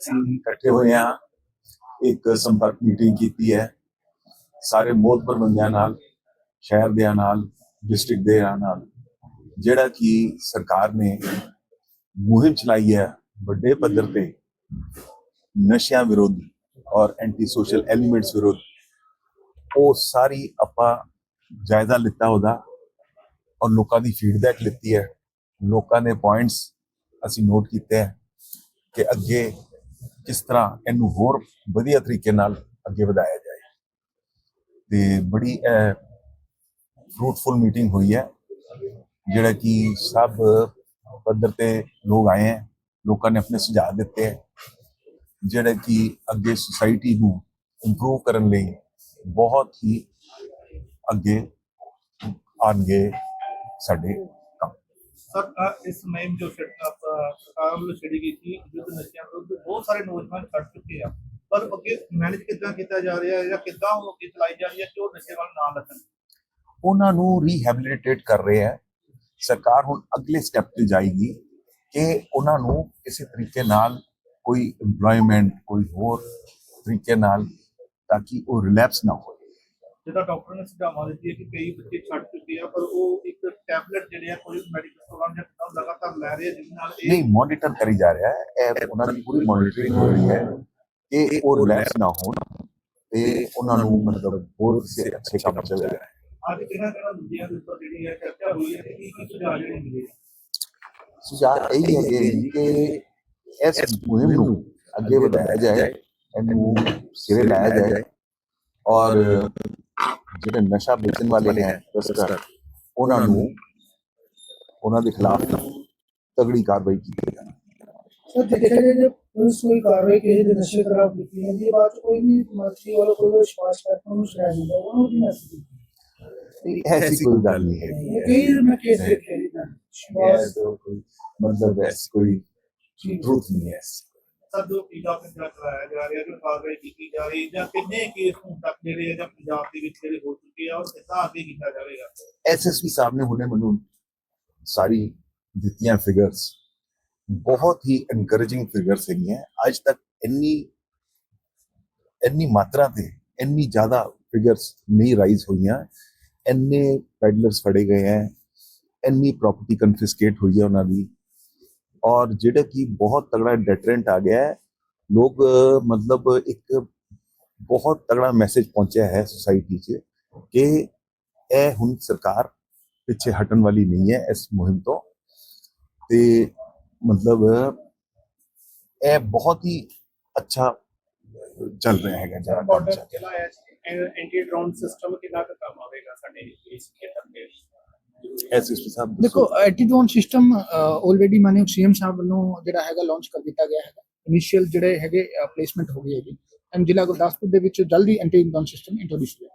ਅਸੀਂ ਇਕੱਠੇ ਹੋਏ ਹਾਂ। ਇੱਕ ਸੰਪਰਕ ਮੀਟਿੰਗ ਕੀਤੀ ਹੈ। ਸਾਰੇ ਮੋਹਤਬਰ ਬੰਦਿਆਂ ਨਾਲ, ਸ਼ਹਿਰ ਦੇ ਨਾਲ ਡਿਸਟ੍ਰਿਕਟ ਦੇ ਨਾਲ, ਜਿਹੜਾ ਕਿ ਸਰਕਾਰ ਨੇ ਮੁਹਿੰਮ ਚਲਾਈ ਹੈ ਵੱਡੇ ਪੱਧਰ ਤੇ ਨਸ਼ਿਆਂ ਵਿਰੁੱਧ ਔਰ ਐਂਟੀ ਸੋਸ਼ਲ ਐਲੀਮੈਂਟਸ ਵਿਰੁੱਧ, ਉਹ ਸਾਰੀ ਆਪਾਂ ਜਾਇਜ਼ਾ ਲਿੱਤਾ ਉਹਦਾ ਔਰ ਲੋਕਾਂ ਦੀ ਫੀਡਬੈਕ ਲਿੱਤੀ ਹੈ। ਲੋਕਾਂ ਦੇ ਪੁਆਇੰਟਸ ਅਸੀਂ ਨੋਟ ਕੀਤੇ ਹੈ ਕਿ ਅੱਗੇ ਕਿਸ ਤਰ੍ਹਾਂ ਇਹਨੂੰ ਹੋਰ ਵਧੀਆ ਤਰੀਕੇ ਨਾਲ ਅੱਗੇ ਵਧਾਇਆ ਜਾਏ। ਤੇ ਬੜੀ ਫਰੂਟਫੁਲ ਮੀਟਿੰਗ ਹੋਈ ਹੈ, ਜਿਹੜਾ ਕਿ ਸਭ ਪੱਧਰ ਤੇ ਲੋਕ ਆਏ ਹੈ, ਲੋਕਾਂ ਨੇ ਆਪਣੇ ਸੁਝਾਅ ਦਿੱਤੇ ਹੈ, ਜਿਹੜੇ ਕਿ ਅੱਗੇ ਸੁਸਾਇਟੀ ਨੂੰ ਇੰਪਰੂਵ ਕਰਨ ਲਈ ਬਹੁਤ ਹੀ ਅੱਗੇ ਆਣਗੇ ਸਾਡੇ ਕੰਮ। ਸਰ ਇਸ ਮੁਹਿੰਮ ਜੋ ਸਰਕਾਰ ਵੱਲੋਂ ਛੇੜੀ ਗਈ ਸੀ ਯੁੱਧ ਨਸ਼ਿਆਂ ਵਿਰੁੱਧ ਬਹੁਤ ਸਾਰੇ ਨੌਜਵਾਨ ਛੱਡ ਚੁੱਕੇ ਆ। ਪਰ ਅੱਗੇ ਮੈਨੇਜ ਕਿੱਦਾਂ ਕੀਤਾ ਜਾ ਰਿਹਾ ਹੈ ਜਾਂ ਕਿੱਦਾਂ ਉਹ ਅੱਗੇ ਚਲਾਈ ਜਾ ਰਹੀ ਹੈ ਕਿ ਉਹ ਨਸ਼ੇ ਵੱਲ ਨਾ ਲੱਗਣ। ਉਹਨਾਂ ਨੂੰ ਰੀਹੈਬਿਲਿਟੇਟ ਕਰ ਰਹੇ ਹੈ। ਸਰਕਾਰ ਹੁਣ ਅਗਲੇ ਸਟੈਪ ਤੇ ਜਾਏਗੀ ਕਿ ਉਹਨਾਂ ਨੂੰ ਕਿਸੇ ਤਰੀਕੇ ਨਾਲ ਕੋਈ EMPLOYMENT, ਕੋਈ ਹੋਰ ਤਰੀਕੇ ਨਾਲ ਤਾਂ ਕਿ ਉਹ ਰਿਲੈਪਸ ਨਾ ਹੋਵੇ ਜਿੱਦਾਂ ਡਾਕਟਰ ਨੇ ਸੁਝਾਵਾਂ ਦਿੱਤੀ ਹੈ ਕਿ ਕਈ ਬੱਚੇ ਛੱਡ ਚੁੱਕੇ ਆ ਪਰ ਉਹ ਇੱਕ ਟੈਬਲੇਟ ਜਿਹੜੇ ਆ ਕੋਈ ਮੈਡੀਕਲ ਸਟੋਰਾਂ ਜਾਂ ਕਿਤਾਬ ਲਗਾਤਾਰ ਲੈ ਰਹੇ ਜਿਹਦੇ ਨਾਲ ਇਹ ਨਹੀਂ ਮੋਨੀਟਰ ਕਰੀ ਜਾ ਰਿਹਾ ਹੈ। ਇਹ ਉਹਨਾਂ ਦੀ ਪੂਰੀ ਮੋਨੀਟਰਿੰਗ ਹੋ ਰਹੀ ਹੈ। ਕਿ ਉਹ ਰਿਲੈਕਸ ਨਾ ਹੋਣ ਤੇ ਉਹਨਾਂ ਨੂੰ ਮਤਲਬ ਹੋਰ ਸੇ ਅੱਛੇ ਕੰਮ ਚੱਲ ਰਿਹਾ ਹੈ ਅੱਜ ਕਿਹਨਾਂ ਕਿਹਨਾਂ ਦੂਜਿਆਂ ਦੇ ਉੱਪਰ ਜਿਹੜੀ ਹੈ ਚਰਚਾ ਹੋਈ ਹੈ ਕੀ ਕੀ ਸੁਝਾਅ ਜਿਹੜੇ ਮਿਲੇ ਸੁਝਾਅ ਇਹ ਹੈ ਕਿ ਇਸ ਮੁਹਿੰਮ ਨੂੰ ਅੱਗੇ ਵਧਾਇਆ ਜਾਏ ਇਹਨੂੰ ਸਿਰੇ ਲਾਇਆ ਜਾਏ ਔਰ ਜਿਹੜੇ ਨਸ਼ਾ ਵੇਚਣ ਵਾਲੇ ਹੈ ਤਸਕਰ ਉਹਨਾਂ ਨੂੰ ਉਹਨਾਂ ਦੇ ਖਿਲਾਫ ਤਗੜੀ ਕਾਰਵਾਈ ਕੀਤੀ ਜਾਏ ਸਰ ਦੇਖਿਆ ਜਾਏ ਜੇ ਪੁਲਿਸ ਕੋਈ ਕਾਰਵਾਈ ਕਿਸੇ ਦੇ ਨਸ਼ੇ ਖਿਲਾਫ ਕੀਤੀ ਜਾਂਦੀ ਹੈ ਬਾਅਦ 'ਚ ਕੋਈ ਵੀ ਮਰਜ਼ੀ ਵਾਲਾ ਕੋਈ ਵੀ ਵਿਸ਼ਵਾਸ ਕਰਤਾ ਉਹਨੂੰ ਛੁਡਾ ਦਿੰਦਾ ਉਹਨੂੰ ਕੀ ਮੈਸੇਜ ਨਹੀਂ, ਐਸੀ ਕੋਈ ਗੱਲ ਨਹੀਂ ਹੈ ਕਈ ਮੈਂ ਕੇਸ ਦੇਖੇ ਜੀ ਨਾ ਵਿਸ਼ਵਾਸ ਮਤਲਬ ਐਸੀ ਕੋਈ ਟਰੂਥ ਨਹੀਂ ਹੈ ਸਰ ਜੋ ਪੀਲਾ ਪੰਜਾਬ ਚਲਾਇਆ ਜਾ ਰਿਹਾ, ਜੋ ਕਾਰਵਾਈ ਕੀਤੀ ਜਾ ਰਹੀ ਜਾਂ ਕਿੰਨੇ ਕੇਸ ਹੁਣ ਤੱਕ ਜਿਹੜੇ ਆ ਜਾਂ ਪੰਜਾਬ ਦੇ ਵਿੱਚ ਜਿਹੜੇ ਹੋ ਚੁੱਕੇ ਆ ਔਰ ਕਿੱਦਾਂ ਅੱਗੇ ਕੀਤਾ ਜਾਵੇਗਾ। ਐਸਐਸਪੀ ਸਾਹਿਬ ਨੇ ਹੁਣੇ ਮੈਨੂੰ ਸਾਰੀ ਦਿੱਤੀਆਂ ਫਿਗਰਸ ਬਹੁਤ ਹੀ ਐਨਕਰੇਜਿੰਗ ਫਿਗਰਸ ਹੈਗੀਆਂ। ਅੱਜ ਤੱਕ ਇੰਨੀ ਇੰਨੀ ਮਾਤਰਾ ਤੇ ਇੰਨੀ ਜ਼ਿਆਦਾ ਫਿਗਰਸ ਨਹੀਂ ਰਾਈਜ਼ ਹੋਈਆਂ। ਇੰਨੇ ਪੈਡਲਰਸ ਫੜੇ ਗਏ ਹੈ ਇੰਨੀ ਪ੍ਰਾਪਰਟੀ ਕਨਫਿਸਕੇਟ ਹੋਈ ਹੈ ਉਹਨਾਂ ਦੀ। ਔਰ ਜਿਹੜਾ ਕਿ ਬਹੁਤ ਤਗੜਾ ਡੈਟਰੈਂਟ ਆ ਗਿਆ ਹੈ ਲੋਕ ਮਤਲਬ ਇੱਕ ਬਹੁਤ ਤਗੜਾ ਮੈਸੇਜ ਪਹੁੰਚਿਆ ਹੈ ਸੋਸਾਇਟੀ 'ਚ ਕਿ ਇਹ ਹੁਣ ਸਰਕਾਰ ਪਿੱਛੇ ਹਟਣ ਵਾਲੀ ਨਹੀਂ ਹੈ ਇਸ ਮੁਹਿੰਮ ਤੋਂ ਤੇ ਮਤਲਬ ਇਹ ਬਹੁਤ ਹੀ ਅੱਛਾ ਚੱਲ ਰਿਹਾ ਹੈਗਾ ਜਿਹੜਾ ਬਾਰਡਰ ਚੱਲ ਹੈ ਐਂਟੀ ਡਰੋਨ ਸਿਸਟਮ ਕਿੰਨਾ ਕੰਮ ਆਵੇਗਾ ਸਾਡੇ ਇਸ ਖੇਤਰ ਦੇ ਐਸਐਸਪੀ ਸਾਹਿਬ। ਦੇਖੋ ਐਟੀਡੋਨ ਸਿਸਟਮ ਆਲਰੇਡੀ ਮਾਨਯੋਗ ਸੀਐਮ ਸਾਹਿਬ ਵੱਲੋਂ ਜਿਹੜਾ ਹੈਗਾ ਲਾਂਚ ਕਰ ਦਿੱਤਾ ਗਿਆ ਹੈਗਾ ਇਨੀਸ਼ੀਅਲ ਜਿਹੜੇ ਹੈਗੇ ਪਲੇਸਮੈਂਟ ਹੋ ਗਈ ਹੈਗੀ ਐਂਡ ਜ਼ਿਲ੍ਹਾ ਗੁਰਦਾਸਪੁਰ ਦੇ ਵਿੱਚ ਜਲਦੀ ਐਂਟੀਡੋਨ ਸਿਸਟਮ ਇੰਟਰੋਡਿਊਸ ਹੋਇਆ